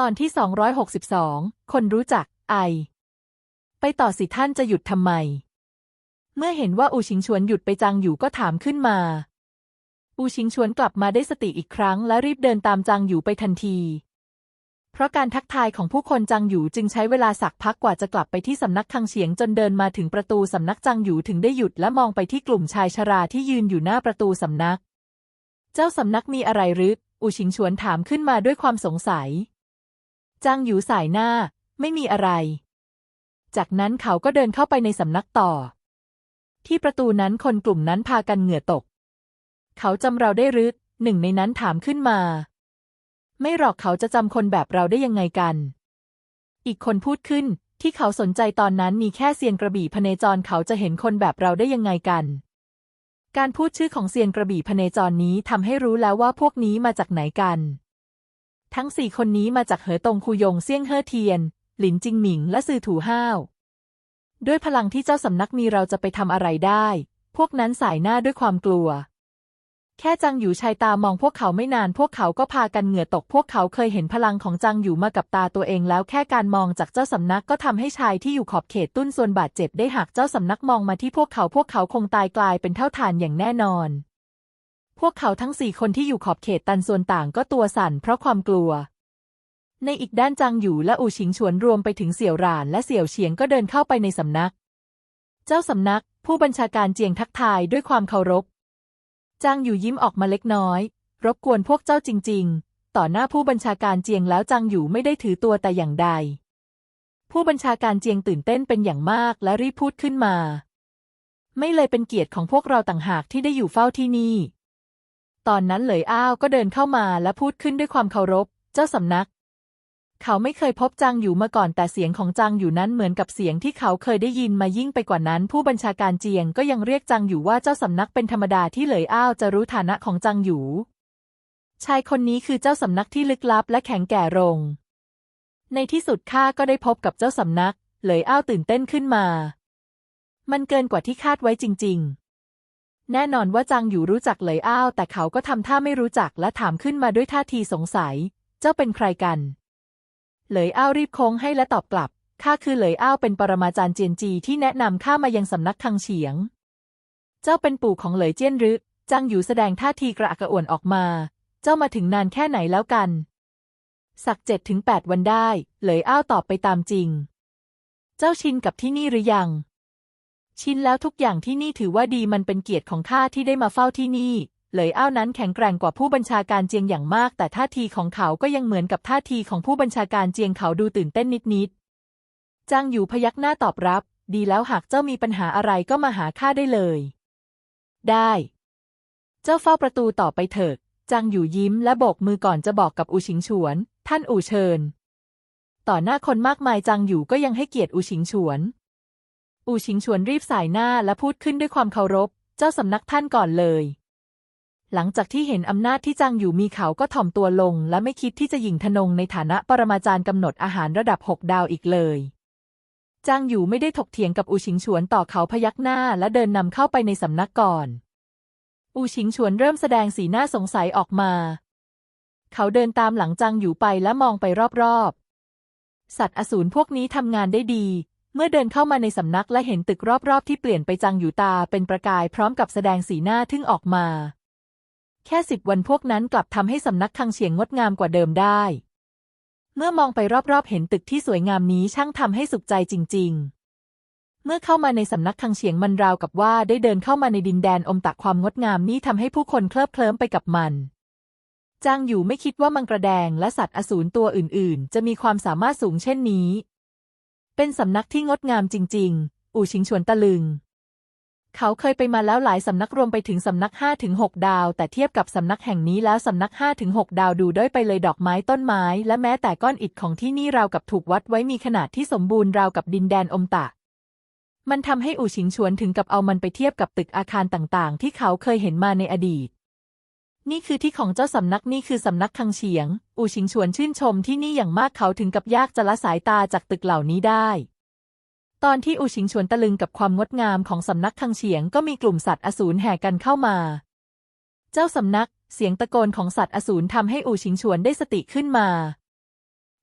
ตอนที่ 262 คนรู้จัก ไอ ไปต่อสิท่านจะหยุดทำไม เมื่อเห็นว่าอูชิงชวนหยุดไปจางอยู่ก็ถามขึ้นมา อูชิงชวนกลับมาได้สติอีกครั้งและรีบเดินตามจางอยู่ไปทันที เพราะการทักทายของผู้คนจางอยู่จึงใช้เวลาสักพักกว่าจะกลับไปที่สำนักคังเฉียงจนเดินมาถึงประตูสำนักจางอยู่ถึงได้หยุดและมองไปที่กลุ่มชายชราที่ยืนอยู่หน้าประตูสำนัก เจ้าสำนักมีอะไรหรืออูชิงชวนถามขึ้นมาด้วยความสงสัย จางอยู่สายหน้า ไม่มีอะไร จากนั้นเขาก็เดินเข้าไปในสำนักต่อ ที่ประตูนั้นคนกลุ่มนั้นพากันเหงื่อตก เขาจำเราได้รือหนึ่งในนั้นถามขึ้นมา ไม่หรอกเขาจะจำคนแบบเราได้ยังไงกัน อีกคนพูดขึ้นที่เขาสนใจตอนนั้นมีแค่เซียนกระบี่พเนจรเขาจะเห็นคนแบบเราได้ยังไงกัน การพูดชื่อของเซียนกระบี่พเนจรนี้ทำให้รู้แล้วว่าพวกนี้มาจากไหนกัน ทั้งสี่คนนี้มาจากเหอตงคูยงเซี่ยงเฮ่อเทียน หลินจิงหมิง และซือถูห้าว ด้วยพลังที่เจ้าสำนักมีเราจะไปทำอะไรได้ พวกนั้นสายหน้าด้วยความกลัว แค่จังอยู่ชายตามองพวกเขาไม่นาน พวกเขาก็พากันเหงื่อตก พวกเขาเคยเห็นพลังของจังอยู่มากับตาตัวเองแล้วแค่การมองจากเจ้าสำนักก็ทำให้ชายที่อยู่ขอบเขตตุ้นส่วนบาดเจ็บได้หากเจ้าสำนักมองมาที่พวกเขาพวกเขาคงตายกลายเป็นเท่าฐานอย่างแน่นอน พวกเขาทั้งสี่คนที่อยู่ขอบเขตตันส่วนต่างก็ตัวสั่นเพราะความกลัว ในอีกด้านจางอยู่และอูชิงฉวนรวมไปถึงเสี่ยวหรานและเสี่ยวเฉียงก็เดินเข้าไปในสำนัก เจ้าสำนักผู้บัญชาการเจียงทักทายด้วยความเคารพ จางอยู่ยิ้มออกมาเล็กน้อย รบกวนพวกเจ้าจริง ๆ ต่อหน้าผู้บัญชาการเจียงแล้วจางอยู่ไม่ได้ถือตัวแต่อย่างใด ผู้บัญชาการเจียงตื่นเต้นเป็นอย่างมากและรีบพูดขึ้นมา ไม่เลยเป็นเกียรติของพวกเราต่างหากที่ได้อยู่เฝ้าที่นี่ ตอนนั้นเหลยอ้าวก็เดินเข้ามาและพูดขึ้นด้วยความเคารพ เจ้าสำนัก เขาไม่เคยพบจางอยู่มาก่อนแต่เสียงของจางอยู่นั้นเหมือนกับเสียงที่เขาเคยได้ยินมายิ่งไปกว่านั้น ผู้บัญชาการเจียงก็ยังเรียกจางอยู่ว่าเจ้าสำนักเป็นธรรมดาที่เหลยอ้าวจะรู้ฐานะของจางอยู่ชายคนนี้คือเจ้าสำนักที่ลึกลับและแข็งแกร่รงในที่สุดข้าก็ได้พบกับเจ้าสำนัก เหลยอ้าวตื่นเต้นขึ้นมา มันเกินกว่าที่คาดไว้จริง ๆ แน่นอนว่าจางอยู่รู้จักเหลยอ้าวแต่เขาก็ทำท่าไม่รู้จักและถามขึ้นมาด้วยท่าทีสงสัย เจ้าเป็นใครกัน เหลยอ้าวรีบโค้งให้และตอบกลับข้าคือเหลยอ้าวเป็นปรมาจารย์เจียนจีที่แนะนำข้ามายังสำนักคังเฉียง เจ้าเป็นปู่ของเหลยเจี้ยนรึจางอยู่แสดงท่าทีกระอักกระอ่วนออกมา เจ้ามาถึงนานแค่ไหนแล้วกัน สักเจ็ดถึงแปดวันได้ เหลยอ้าวตอบไปตามจริง เจ้าชินกับที่นี่หรือยัง ชินแล้วทุกอย่างที่นี่ถือว่าดีมันเป็นเกียรติของข้าที่ได้มาเฝ้าที่นี่เหลยอ้าวนั้นแข็งแกร่งกว่าผู้บัญชาการเจียงอย่างมาก แต่ท่าทีของเขาก็ยังเหมือนกับท่าทีของผู้บัญชาการเจียงเขาดูตื่นเต้นนิดๆจางอยู่พยักหน้าตอบรับ ดีแล้วหากเจ้ามีปัญหาอะไรก็มาหาข้าได้เลย ได้ เจ้าเฝ้าประตูต่อไปเถิดจางอยู่ยิ้มและโบกมือก่อนจะบอกกับอูชิงฉวน ท่านอูเชิญ ต่อหน้าคนมากมายจางอยู่ก็ยังให้เกียรติอูชิงฉวน อูชิงฉวนรีบสายหน้าและพูดขึ้นด้วยความเคารพ เจ้าสำนักท่านก่อนเลย หลังจากที่เห็นอำนาจที่จางอยู่มีเขาก็ถ่อมตัวลง และไม่คิดที่จะหยิ่งทนงในฐานะปรมาจารย์กำหนดอาหารระดับหกดาวอีกเลยจางอยู่ไม่ได้ถกเถียงกับอูชิงฉวนต่อเขาพยักหน้าและเดินนำเข้าไปในสำนักก่อน อูชิงฉวนเริ่มแสดงสีหน้าสงสัยออกมา เขาเดินตามหลังจางอยู่ไปและมองไปรอบๆ สัตว์อสูรพวกนี้ทำงานได้ดี เมื่อเดินเข้ามาในสำนักและเห็นตึกรอบๆที่เปลี่ยนไปจางอยู่ตาเป็นประกายพร้อมกับแสดงสีหน้าทึ่งออกมา แค่สิบวันพวกนั้นกลับทำให้สำนักคังเฉียงงดงามกว่าเดิมได้ เมื่อมองไปรอบๆ เห็นตึกที่สวยงามนี้ช่างทำให้สุขใจจริง ๆ เมื่อเข้ามาในสำนักคังเฉียงมันราวกับว่าได้เดินเข้ามาในดินแดนอมตะความงดงามนี้ทำให้ผู้คนเคลิบเคลิ้มไปกับมันจางอยู่ไม่คิดว่ามังกระแดงและสัตว์อสูรตัวอื่น ๆ จะมีความสามารถสูงเช่นนี้ เป็นสำนักที่งดงามจริง ๆ อู่ชิงชวนตะลึง เขาเคยไปมาแล้วหลายสำนักรวมไปถึงสำนัก5-6ดาว แต่เทียบกับสำนักแห่งนี้แล้วสำนัก5-6ดาวดูด้อยไปเลยดอกไม้ต้นไม้ และแม้แต่ก้อนอิฐของที่นี่ราวกับถูกวัดไว้มีขนาดที่สมบูรณ์ราวกับดินแดนอมตะมันทำให้อู่ชิงชวนถึงกับเอามันไปเทียบกับตึกอาคารต่างๆ ที่เขาเคยเห็นมาในอดีต นี่คือที่ของเจ้าสำนักนี่คือสำนักคังเฉียง อูชิงชวนชื่นชมที่นี่อย่างมากเขาถึงกับยากจะละสายตาจากตึกเหล่านี้ได้ ตอนที่อูชิงชวนตะลึงกับความงดงามของสำนักคังเฉียงก็มีกลุ่มสัตว์อสูรแห่กันเข้ามา เจ้าสำนักเสียงตะโกนของสัตว์อสูรทำให้อูชิงชวนได้สติขึ้นมา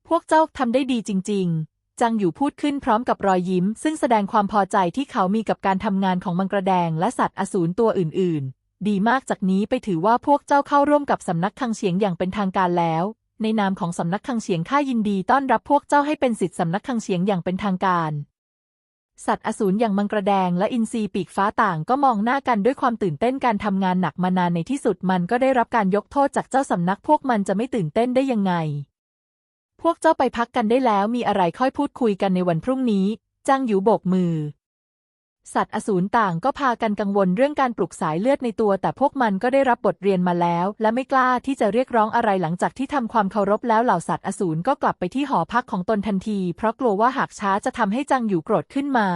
พพวกเจ้าทำได้ดีจริง ๆ จังอยู่พูดขึ้นพร้อมกับรอยยิ้ม ซึ่งแสดงความพอใจที่เขามีกับการทำงานของมังกรแดงและสัตว์อสูรตัวอื่น ๆ ดีมากจากนี้ไปถือว่าพวกเจ้าเข้าร่วมกับสำนักคังเฉียงอย่างเป็นทางการแล้ว ในนามของสำนักคังเฉียงข้ายินดีต้อนรับพวกเจ้าให้เป็นสิทธิสำนักคังเฉียงอย่างเป็นทางการ สัตว์อสูรอย่างมังกรแดงและอินทรีปีกฟ้าต่างก็มองหน้ากันด้วยความตื่นเต้นการทำงานหนักมานานในที่สุดมันก็ได้รับการยกโทษจากเจ้าสำนักพวกมันจะไม่ตื่นเต้นได้ยังไง พวกเจ้าไปพักกันได้แล้วมีอะไรค่อยพูดคุยกันในวันพรุ่งนี้ จ้างหยูโบกมือ สัตว์อสูรต่างก็พากันกังวลเรื่องการปลุกสายเลือดในตัว แต่พวกมันก็ได้รับบทเรียนมาแล้ว และไม่กล้าที่จะเรียกร้องอะไรหลังจากที่ทำความเคารพแล้วเหล่าสัตว์อสูรก็กลับไปที่หอพักของตนทันที เพราะกลัวว่าหากช้าจะทำให้จังอยู่โกรธขึ้นมา